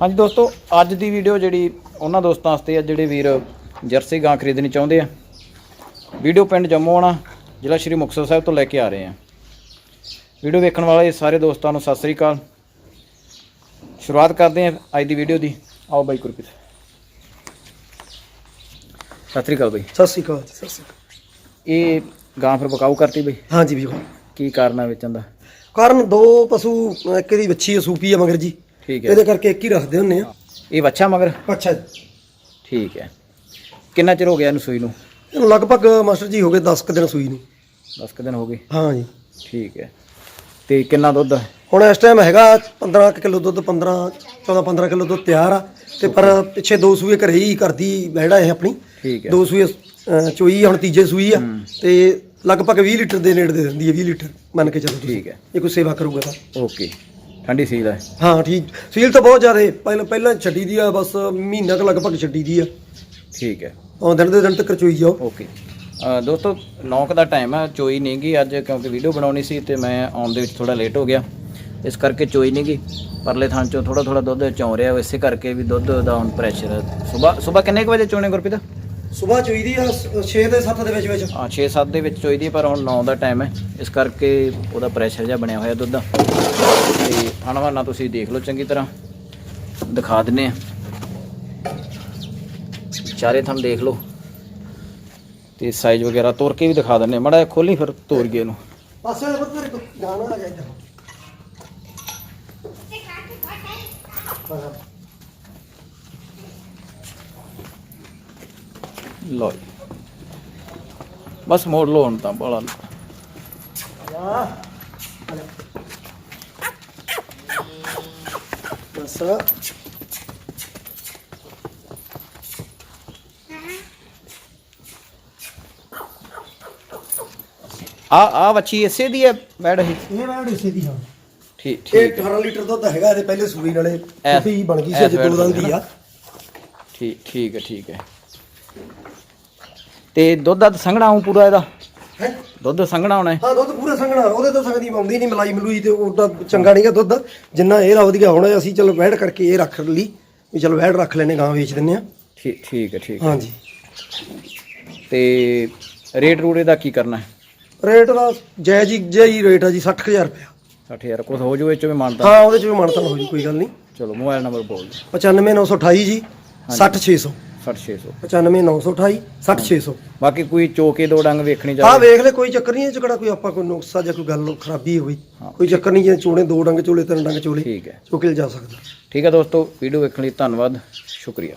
ਹਾਂਜੀ ਦੋਸਤੋ ਅੱਜ ਦੀ ਵੀਡੀਓ ਜਿਹੜੀ ਉਹਨਾਂ ਦੋਸਤਾਂ ਵਾਸਤੇ ਆ ਜਿਹੜੇ ਵੀਰ ਜਰਸੀ ਗਾਂ ਖਰੀਦਣੀ ਚਾਹੁੰਦੇ ਆ ਵੀਡੀਓ ਪਿੰਡ ਜੰਮੂ ਆਣਾ ਜ਼ਿਲ੍ਹਾ ਸ਼੍ਰੀ ਮੁਕਤਸਰ ਸਾਹਿਬ ਤੋਂ ਲੈ ਕੇ ਆ ਰਹੇ ਆ। ਵੀਡੀਓ ਵੇਖਣ ਵਾਲੇ ਸਾਰੇ ਦੋਸਤਾਂ ਨੂੰ ਸਤਿ ਸ੍ਰੀ ਅਕਾਲ। ਸ਼ੁਰੂਆਤ ਕਰਦੇ ਆ ਅੱਜ ਦੀ ਵੀਡੀਓ ਦੀ। ਆਓ ਬਾਈ ਗੁਰਪ੍ਰੀਤ। ਸਤਿ ਸ੍ਰੀ ਅਕਾਲ ਬਾਈ। ਸਤਿ ਸ਼੍ਰੀ ਅਕਾਲ ਸਤਿ ਸ਼੍ਰੀ ਅਕਾਲ। ਇਹ ਗਾਂ ਫਿਰ ਬਕਾਊ ਕਰਤੀ ਬਈ? ਹਾਂਜੀ ਵੀਰ ਕੀ ਕਾਰਨ ਆ ਵੇਚਣ ਦਾ? ਕਾਰਨ ਦੋ ਪਸ਼ੂ ਇੱਕ ਦੀ ਵੱਛੀ ਸੂਪੀ ਆ ਮਗਰ ਜੀ। ਠੀਕ ਹੈ। ਇਹਦੇ ਕਰਕੇ ਇੱਕ ਹੀ ਰੱਖਦੇ ਹੁੰਨੇ ਆ। ਇਹ ਵੱਛਾ ਮਗਰ? ਅੱਛਾ ਠੀਕ ਹੈ। ਕਿੰਨਾ ਚਿਰ ਹੋ ਗਿਆ ਇਹਨੂੰ ਸੂਈ ਨੂੰ? ਇਹਨੂੰ ਲਗਭਗ ਮਾਸਟਰ ਜੀ ਹੋ ਗਏ 10 ਕੁ ਦਿਨ ਸੂਈ ਨੂੰ। 10 ਕੁ ਦਿਨ ਹੋ ਗਏ? ਹਾਂ ਜੀ। ਠੀਕ ਹੈ। ਤੇ ਕਿੰਨਾ ਦੁੱਧ? ਹੁਣ ਇਸ ਟਾਈਮ ਹੈਗਾ 15 ਕਿਲੋ ਦੁੱਧ 15 14 15 ਕਿਲੋ ਦੁੱਧ ਤਿਆਰ ਆ। ਤੇ ਪਰ ਪਿੱਛੇ ਦੋ ਸੂਏ ਘਰੇ ਹੀ ਕਰਦੀ ਬਹਿੜਾ ਇਹ ਆਪਣੀ। ਠੀਕ ਹੈ। ਦੋ ਸੂਏ ਚੋਈ ਹੁਣ ਤੀਜੇ ਸੂਈ ਆ। ਤੇ ਲਗਭਗ 20 ਲੀਟਰ ਦੇ ਨੇੜੇ ਦੇ ਦਿੰਦੀ ਹੈ 20 ਲੀਟਰ ਮੰਨ ਕੇ ਚੱਲੋ ਠੀਕ ਹੈ। ਇਹ ਕੋਈ ਸੇਵਾ ਕਰੂਗਾ ਤਾਂ। ਓਕੇ। ਠੰਡੀ ਸੀਲ ਹੈ। ਹਾਂ ਠੀਕ। ਸੀਲ ਤਾਂ ਬਹੁਤ ਜ਼ਿਆਦਾ ਪਹਿਲਾਂ ਪਹਿਲਾਂ ਛੱਡੀ ਦੀ ਆ ਬਸ ਮਹੀਨਾ ਕੁ ਲਗਭਗ ਛੱਡੀ ਦੀ ਆ। ਠੀਕ ਹੈ। ਉਹ ਦਿਨ ਦੇ ਦਿਨ ਤੱਕ ਚੋਈ ਜਾਓ। ਓਕੇ। ਅ, ਦੋਸਤੋ 9 ਦਾ ਟਾਈਮ ਹੈ ਚੋਈ ਨਹੀਂ ਗਈ ਅੱਜ ਕਿਉਂਕਿ ਵੀਡੀਓ ਬਣਾਉਣੀ ਸੀ ਤੇ ਮੈਂ ਆਉਣ ਦੇ ਵਿੱਚ ਥੋੜਾ ਲੇਟ ਹੋ ਗਿਆ। ਇਸ ਕਰਕੇ ਚੋਈ ਨਹੀਂ ਗਈ। ਪਰਲੇ ਥਾਂ ਚੋਂ ਥੋੜਾ ਥੋੜਾ ਦੁੱਧ ਚੌਂ ਰਿਹਾ ਇਸੇ ਕਰਕੇ ਵੀ ਦੁੱਧ ਦਾ ਹੁਣ ਪ੍ਰੈਸ਼ਰ ਸਵੇਰ ਸਵੇਰ ਕਿੰਨੇ ਕੁ ਵਜੇ ਚੋਣੇ ਗੁਰਪ੍ਰੀਤ? ਸਵੇਰ ਚੋਈ ਦੀ ਆ 6 ਦੇ 7 ਦੇ ਵਿੱਚ ਵਿੱਚ। ਹਾਂ 6-7 ਦੇ ਵਿੱਚ ਚੋਈਦੀ ਹੈ, ਪਰ ਹੁਣ 9 ਦਾ ਟਾਈਮ ਹੈ। ਇਸ ਕਰਕੇ ਉਹਦਾ ਪ੍ਰੈਸ਼ਰ ਜਿਹਾ ਬਣਿਆ ਹੋਇਆ ਦੁੱਧ ਦਾ। ਤੇ ਅਣਵਾਨਾ ਤੁਸੀਂ ਦੇਖ ਲਓ ਚੰਗੀ ਤਰ੍ਹਾਂ। ਦਿਖਾ ਦਿੰਨੇ ਆ। ਚਾਰੇ ਥੰਮ ਦੇਖ ਲਓ। ਤੇ ਸਾਈਜ਼ ਵਗੈਰਾ ਤੋੜ ਕੇ ਵੀ ਦਿਖਾ ਦਿੰਨੇ ਮੜਾ ਖੋਲੀ ਫਿਰ ਤੋੜ ਗਏ ਇਹਨੂੰ। ਪਾਸੇ ਦੇ ਪੁੱਤ ਮੇਰੇ ਕੋਲ ਗਾਣਾ ਆ ਗਿਆ ਲਓ ਜੀ। ਬਸ ਮੋੜ ਲਓ ਹੁਣ ਤਾਂ ਆ ਬਸ। ਆ ਆ ਵੱਛੀ ਇਸੇ ਦੀ ਹੈ ਮੈਡ ਇਹ? ਇਹ ਮੈਂ ਇਸੇ ਦੀ ਹਾਂ ਠੀਕ ਇਹ ਠੀਕ। 18 ਲੀਟਰ ਦੁੱਧ ਹੈਗਾ ਇਹਦੇ ਪਹਿਲੇ ਸੂਈ ਨਾਲੇ। ਐ- ਕਾਫੀ ਬਣ ਗਈ ਸੀ ਅੱਜ ਐ ਦੋ ਦਿਨ ਦੀ ਆ। ਠੀਕ ਠੀਕ ਹੈ ਠੀਕ ਹੈ। ਤੇ ਦੁੱਧ ਦਾ ਸੰਘਣਾ ਆਉਂ ਪੂਰਾ ਇਹਦਾ? ਹੈ? ਦੁੱਧ ਸੰਘਣਾ ਆਉਣਾ ਹੈ ਹਾਂ ਦੁੱਧ ਪੂਰਾ ਸੰਘਣਾ ਉਹਦੇ ਤਾਂ ਸੰਗਦੀ ਆਉਂਦੀ ਨਹੀਂ ਮਲਾਈ ਮਲੂਈ ਤੇ ਉਹ ਤਾਂ ਚੰਗਾ ਨਹੀਂਗਾ ਦੁੱਧ। ਜਿੰਨਾ ਇਹ ਰਾ ਵਧੀਆ ਹੁਣ ਅਸੀਂ ਚਲੋ ਵੈੜ ਕਰਕੇ ਇਹ ਰੱਖ ਲਈ। ਵੀ ਚਲੋ ਵੈੜ ਰੱਖ ਲੈਨੇ ਗਾਂ ਵੇਚ ਦਿੰਨੇ ਆ। ਠੀਕ ਠੀਕ ਹੈ ਠੀਕ ਹੈ। ਹਾਂਜੀ। ਤੇ ਰੇਟ ਰੂੜੇ ਦਾ ਕੀ ਕਰਨਾ? ਹੈ ਰੇਟ ਦਾ ਜੈ ਜੀ ਜੈ ਹੀ ਰੇਟ ਆ ਜੀ 60000 ਰੁਪਇਆ। 60000 ਕੁਝ ਹੋ ਜਾਵੇ ਚ ਵੀ ਮੰਨਦਾ ਹਾਂ ਉਹਦੇ ਚ ਵੀ ਮਾਨਤਾ ਹੋ ਜੀ ਕੋਈ ਗੱਲ ਨਹੀਂ। ਚਲੋ ਮੋਬਾਈਲ ਨੰਬਰ ਬੋਲ ਦਿਓ। 95928 ਜੀ 60600 60600 95928 60600 ਬਾਕੀ ਕੋਈ ਚੋਕੇ ਦੋ ਡੰਗ ਵੇਖਣੀ ਚਾਹੀਦੀ ਵੇਖ ਲੈ ਕੋਈ ਚੱਕਰ ਨਹੀਂ ਇਹ ਚ ਕਿਹੜਾ ਕੋਈ ਆਪਾਂ ਕੋਈ ਨੁਕਸਾ ਜਾਂ ਕੋਈ ਗੱਲ ਖਰਾਬੀ ਹੋਈ। ਕੋਈ ਚੱਕਰ ਨਹੀਂ ਜੇ ਚੋਣੇ ਦੋ ਡੰਗ ਚੋਲੇ ਤਿੰਨ ਡੰਗ ਚੋਲੇ ਠੀਕ ਹੈ। ਚੋਕੇ ਜਾ ਸਕਦਾ ਠੀਕ ਹੈ ਦੋਸਤੋ ਵੀਡੀਓ ਵੇਖਣ ਲਈ ਧੰਨਵਾਦ ਸ਼ੁਕਰੀਆ।